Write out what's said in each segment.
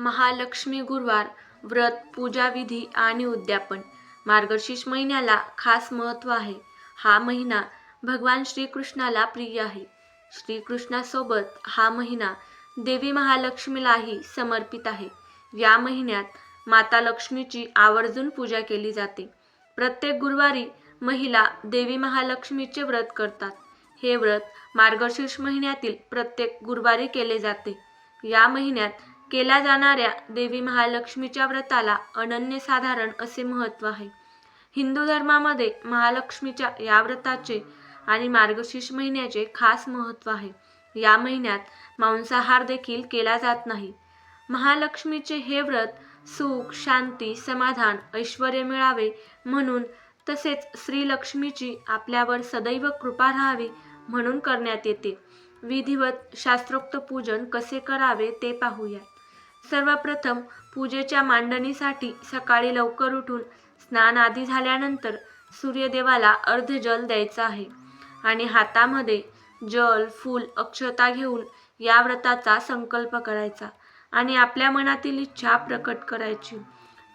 महालक्ष्मी गुरुवार व्रत पूजाविधी आणि उद्यापन. मार्गशीर्ष महिन्याला खास महत्त्व आहे. हा महिना भगवान श्रीकृष्णाला प्रिय आहे. श्रीकृष्णासोबत हा महिना देवी महालक्ष्मीलाही समर्पित आहे. या महिन्यात माता लक्ष्मीची आवर्जून पूजा केली जाते. प्रत्येक गुरुवारी महिला देवी महालक्ष्मीचे व्रत करतात. हे व्रत मार्गशीर्ष महिन्यातील प्रत्येक गुरुवारी केले जाते. या महिन्यात केल्या जाणाऱ्या देवी महालक्ष्मीच्या व्रताला अनन्यसाधारण असे महत्त्व आहे. हिंदू धर्मामध्ये महालक्ष्मीच्या या व्रताचे आणि मार्गशीर्ष महिन्याचे खास महत्त्व आहे. या महिन्यात मांसाहार देखील केला जात नाही. महालक्ष्मीचे हे व्रत सुख शांती समाधान ऐश्वर मिळावे म्हणून तसेच श्रीलक्ष्मीची आपल्यावर सदैव कृपा राहावी म्हणून करण्यात येते. विधिवत शास्त्रोक्त पूजन कसे करावे ते पाहूया. सर्वप्रथम पूजेच्या मांडणीसाठी सकाळी लवकर उठून स्नान आधी झाल्यानंतर सूर्यदेवाला अर्ध जल द्यायचं आहे आणि हातामध्ये जल फूल अक्षता घेऊन या व्रताचा संकल्प करायचा आणि आपल्या मनातील इच्छा प्रकट करायची.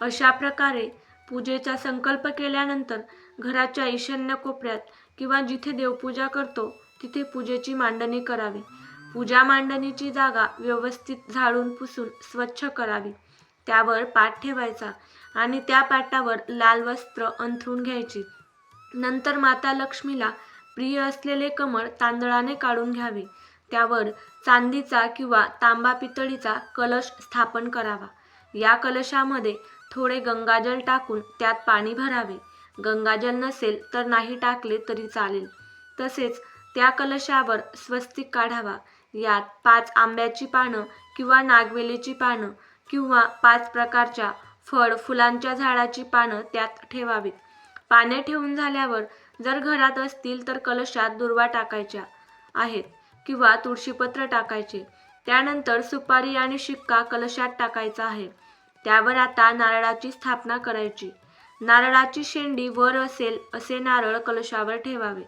अशा प्रकारे पूजेचा संकल्प केल्यानंतर घराच्या ईशान्य कोपऱ्यात किंवा जिथे देवपूजा करतो तिथे पूजेची मांडणी करावी. पूजा मांडणीची जागा व्यवस्थित झाडून पुसून स्वच्छ करावी. त्यावर पाट ठेवायचा आणि त्या पाटावर लाल वस्त्र अंथरून घ्यायची. नंतर माता लक्ष्मीला प्रिय असलेले कमळ तांदळाने काढून घ्यावे. त्यावर चांदीचा किंवा तांबा पितळीचा कलश स्थापन करावा. या कलशामध्ये थोडे गंगाजल टाकून त्यात पाणी भरावे. गंगाजल नसेल तर नाही टाकले तरी चालेल. तसेच त्या कलशावर स्वस्तिक काढावा. यात पाच आंब्याची पानं किंवा नागवेलीची पानं किंवा पाच प्रकारच्या फळ फुलांच्या झाडाची पानं त्यात ठेवावीत. पाने ठेवून झाल्यावर जर घरात असतील तर कलशात दुर्वा टाकायच्या आहेत किंवा तुळशीपत्र टाकायचे. त्यानंतर सुपारी आणि शिक्का कलशात टाकायचा आहे. त्यावर आता नारळाची स्थापना करायची. नारळाची शेंडी वर असेल असे नारळ कलशावर ठेवावे.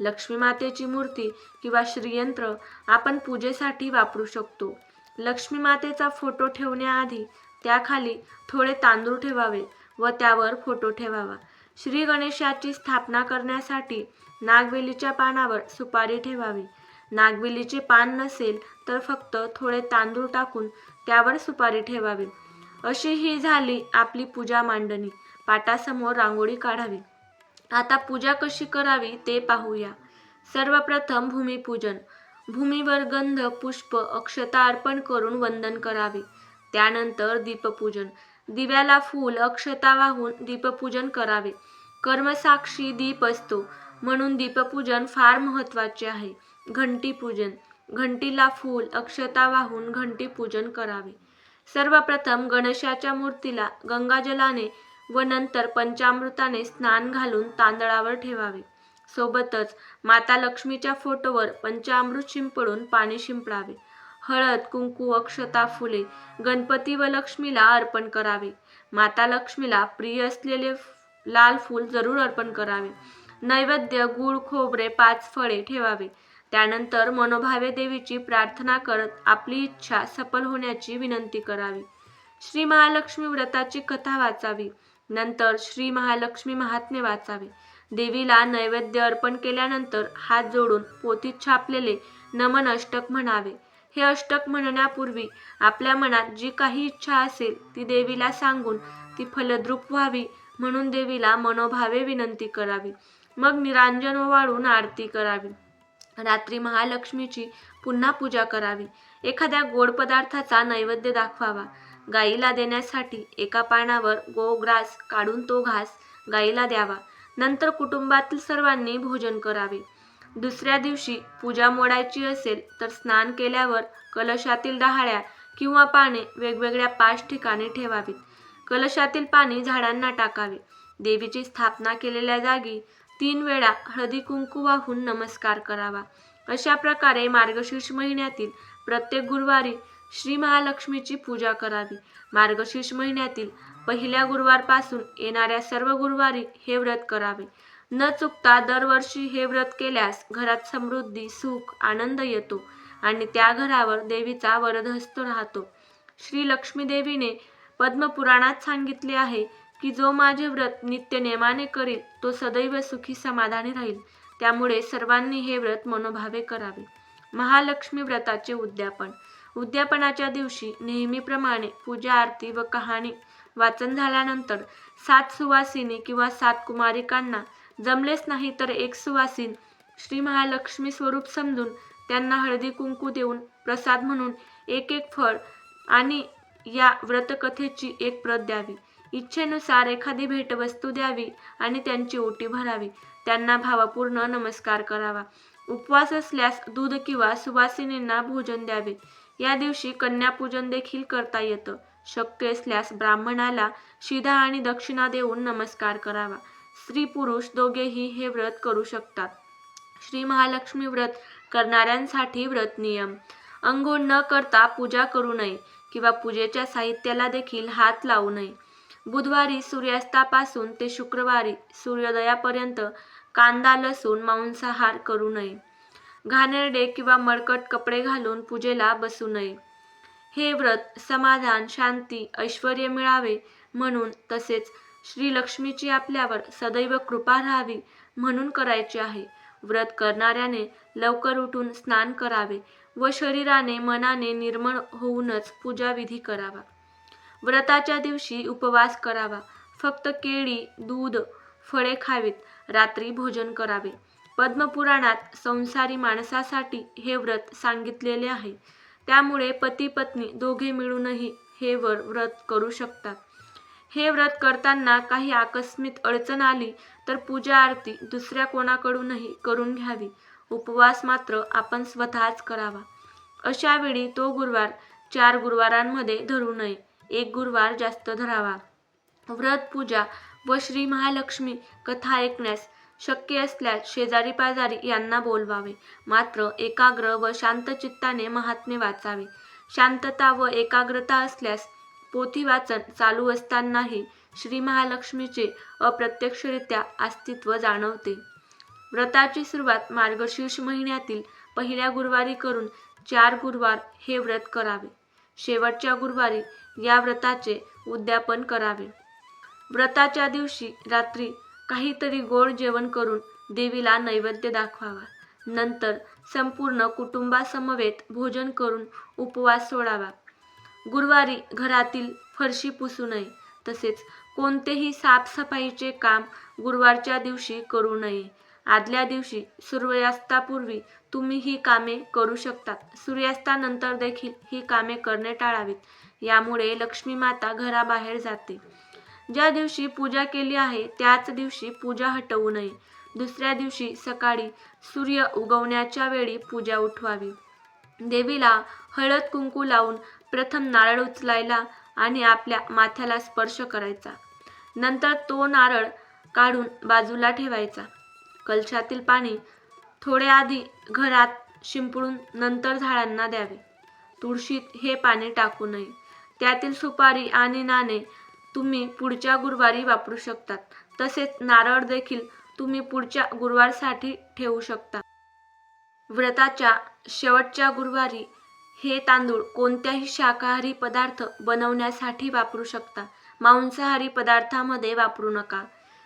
लक्ष्मी मातेची मूर्ती किंवा श्रीयंत्र आपण पूजेसाठी वापरू शकतो. लक्ष्मी मातेचा फोटो ठेवण्याआधी त्याखाली थोडे तांदूळ ठेवावे व त्यावर फोटो ठेवावा. श्री गणेशाची स्थापना करण्यासाठी नागवेलीच्या पानावर सुपारी ठेवावी. नागवेलीचे पान नसेल तर फक्त थोडे तांदूळ टाकून त्यावर सुपारी ठेवावी. अशी ही झाली आपली पूजा मांडणी. पाटासमोर रांगोळी काढावी. आता पूजा कशी करावी ते पाहूया. सर्वप्रथम भूमिपूजन. भूमीवर गंध पुष्प अक्षता अर्पण करून वंदन करावे. त्यानंतर दीपपूजन. दिव्याला फूल अक्षता वाहून दीपपूजन करावे. कर्मसाक्षी दीप असतो. म्हणून दीपपूजन फार महत्त्वाचे आहे. घंटीपूजन. घंटीला फूल अक्षता वाहून घंटीपूजन करावे. सर्वप्रथम गणेशाच्या मूर्तीला गंगाजलाने व नंतर पंचामृताने स्नान घालून तांदळावर ठेवावे. सोबतच माता लक्ष्मीच्या फोटोवर पंचामृत शिंपडून पाणी शिंपडावे. हळद कुंकू अक्षता फुले गणपती व लक्ष्मीला अर्पण करावे. माता लक्ष्मीला प्रिय असलेले लाल फूल जरूर अर्पण करावे. नैवेद्य गुळ खोबरे पाच फळे ठेवावे. त्यानंतर मनोभावे देवीची प्रार्थना करत आपली इच्छा सफल होण्याची विनंती करावी. श्री महालक्ष्मी व्रताची कथा वाचावी. नंतर श्री महालक्ष्मी महात्म्य वाचावे. देवीला नैवेद्य अर्पण केल्यानंतर हात जोडून पोथीत छापलेले नमन अष्टक म्हणावे. हे अष्टक म्हणण्यापूर्वी आपल्या मनात जी काही इच्छा असेल ती देवीला सांगून ती फलद्रूप व्हावी म्हणून देवीला मनोभावे विनंती करावी. मग निरांजन वाळून आरती करावी. रात्री महालक्ष्मीची पुन्हा पूजा करावी. एखाद्या गोड पदार्थाचा नैवेद्य दाखवावा. गाईला देण्यासाठी एका पानावर गोग्रास काढून तो घास गाईला द्यावा. नंतर कुटुंबातील सर्वांनी भोजन करावे. दुसऱ्या दिवशी पूजा मोडायची असेल तर स्नान केल्यावर कलशातील डहाळ्या किंवा पाने वेगवेगळ्या पाच ठिकाणी ठेवावीत. कलशातील पाणी झाडांना टाकावे. देवीची स्थापना केलेल्या जागी तीन वेळा हळदी कुंकू वाहून नमस्कार करावा. अशा प्रकारे मार्गशीर्ष महिन्यातील प्रत्येक गुरुवारी श्री महालक्ष्मीची पूजा करावी. मार्गशीर्ष महिन्यातील पहिल्या गुरुवारपासून येणाऱ्या सर्व गुरुवारी हे व्रत करावे. न चुकता दरवर्षी हे व्रत केल्यास घरात समृद्धी सुख आनंद येतो आणि त्या घरावर देवीचा वरदहस्त राहतो. श्री लक्ष्मीदेवीने पद्मपुराणात सांगितले आहे की जो माझे व्रत नित्य नेमाने करील तो सदैव सुखी समाधानी राहील. त्यामुळे सर्वांनी हे व्रत मनोभावे करावे. महालक्ष्मी व्रताचे उद्यापन. उद्यापनाच्या दिवशी नेहमीप्रमाणे पूजा आरती व कहाणी वाचन झाल्यानंतर सात सुवासिनी किंवा सात कुमारिकांना जमलेच नाही तर एक सुवासीन श्री महालक्ष्मी स्वरूप समजून त्यांना हळदी कुंकू देऊन प्रसाद म्हणून एक एक फळ आणि या व्रतकथेची एक प्रत द्यावी. इच्छेनुसार एखादी भेटवस्तू द्यावी आणि त्यांची ओटी भरावी. त्यांना भावपूर्ण नमस्कार करावा. उपवास असल्यास दूध किंवा सुवासिनींना भोजन द्यावे. या दिवशी कन्यापूजन देखील करता येतं. शक्य असल्यास ब्राह्मणाला शिधा आणि दक्षिणा देऊन नमस्कार करावा. स्त्री पुरुष दोघेही हे व्रत करू शकतात. श्री महालक्ष्मी व्रत करणाऱ्यांसाठी व्रत नियम. अंघोळ न करता पूजा करू नये किंवा पूजेच्या साहित्याला देखील हात लावू नये. बुधवारी सूर्यास्तापासून ते शुक्रवारी सूर्योदयापर्यंत कांदा लसूण मांसाहार करू नये. घाणेरडे किंवा मळकट कपडे घालून पूजेला बसू नये. हे व्रत समाधान शांती ऐश्वर मिळावे म्हणून तसेच श्रीलक्ष्मीची आपल्यावर सदैव कृपा राहावी म्हणून करायचे आहे. व्रत करणाऱ्याने लवकर उठून स्नान करावे व शरीराने मनाने निर्मळ होऊनच पूजाविधी करावा. व्रताच्या दिवशी उपवास करावा. फक्त केळी दूध फळे खावीत. रात्री भोजन करावे. पद्मपुराणात संसारी माणसासाठी हे व्रत सांगितलेले आहे. त्यामुळे पती पत्नी दोघे मिळूनही हे वर व्रत करू शकतात. हे व्रत करताना काही आकस्मिक अडचण आली तर पूजा आरती दुसऱ्या कोणाकडूनही करून घ्यावी. उपवास मात्र आपण स्वतःच करावा. अशा वेळी तो गुरुवार चार गुरुवारांमध्ये धरू नये. एक गुरुवार जास्त धरावा. व्रत पूजा व श्री महालक्ष्मी कथा ऐकण्यास शक्य असल्यास शेजारी पाजारी यांना बोलवावे. मात्र एकाग्र व शांत चित्ताने महात्मे वाचावे. शांतता व एकाग्रता असल्यास पोथी वाचन चालू असतानाही श्री महालक्ष्मीचे अप्रत्यक्षरित्या अस्तित्व जाणवते. व्रताची सुरुवात मार्गशीर्ष महिन्यातील पहिल्या गुरुवारी करून चार गुरुवार हे व्रत करावे. शेवटच्या गुरुवारी या व्रताचे उद्यापन करावे. व्रताच्या दिवशी रात्री काहीतरी गोड जेवण करून देवीला नैवेद्य दाखवावा. नंतर संपूर्ण कुटुंबासमवेत भोजन करून उपवास सोडावा. गुरुवारी घरातील फरशी पुसू नये तसेच कोणतेही साफसफाईचे काम गुरुवारच्या दिवशी करू नये. आदल्या दिवशी सूर्यास्तापूर्वी तुम्ही ही कामे करू शकतात. सूर्यास्तानंतर देखील ही कामे करणे टाळावीत. यामुळे लक्ष्मी माता घराबाहेर जाते. ज्या दिवशी पूजा केली आहे त्याच दिवशी पूजा हटवू नये. दुसऱ्या दिवशी सकाळी सूर्य उगवण्याच्या वेळी पूजा उठवावी. देवीला हळद कुंकू लावून प्रथम नारळ उचलायला आणि आपल्या माथ्याला स्पर्श करायचा. नंतर तो नारळ काढून बाजूला ठेवायचा. कलशातील पाणी थोडे आधी घरात शिंपडून नंतर झाडांना द्यावे. तुळशीत हे पाणी टाकू नये. त्यातील सुपारी आणि नाणे तुम्ही पुढच्या गुरुवारी वापरू शकतात. तसेच नारळ देखील तुम्ही पुढच्या गुरुवारसाठी ठेवू शकता. व्रताच्या शेवटच्या गुरुवारी हे तांदूळ कोणत्याही शाकाहारी पदार्थ बनवण्यासाठी वापरू शकता. मांसाहारी पदार्थामध्ये वापरू नका.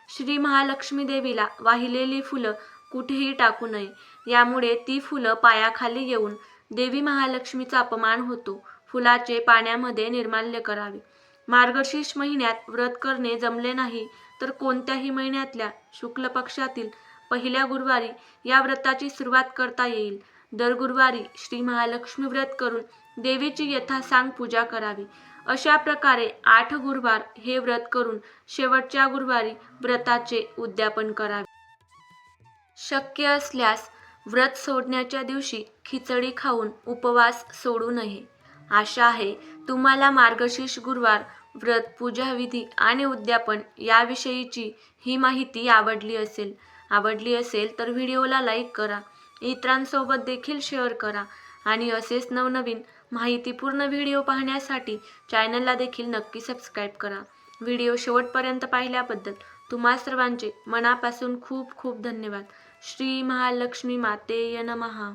श्री महालक्ष्मी देवीला वाहिलेली फुलं कुठेही टाकू नये. यामुळे ती फुलं पायाखाली येऊन देवी महालक्ष्मीचा अपमान होतो. फुलाचे पाण्यामध्ये निर्माल्य करावे. मार्गशीर्ष महिन्यात व्रत करणे जमले नाही तर कोणत्याही महिन्यातल्या शुक्ल पक्षातील पहिल्या गुरुवारी या व्रताची सुरुवात करता येईल. दर गुरुवारी श्री महालक्ष्मी व्रत करून देवीची यथासांग पूजा करावी. अशा प्रकारे आठ गुरुवार हे व्रत करून शेवटच्या गुरुवारी व्रताचे उद्यापन करावे. शक्य असल्यास व्रत सोडण्याच्या दिवशी खिचडी खाऊन उपवास सोडू नये. आशा आहे तुम्हाला मार्गशीर्ष गुरुवार व्रत पूजाविधी आणि उद्यापन याविषयीची ही माहिती आवडली असेल. आवडली असेल तर व्हिडिओला लाईक करा. इतरांसोबत देखील शेअर करा आणि असेच नवनवीन माहितीपूर्ण व्हिडिओ पाहण्यासाठी चॅनलला देखील नक्की सबस्क्राईब करा. व्हिडिओ शेवटपर्यंत पाहिल्याबद्दल तुम्हा सर्वांचे मनापासून खूप खूप धन्यवाद. श्री महालक्ष्मी मातेय नमहा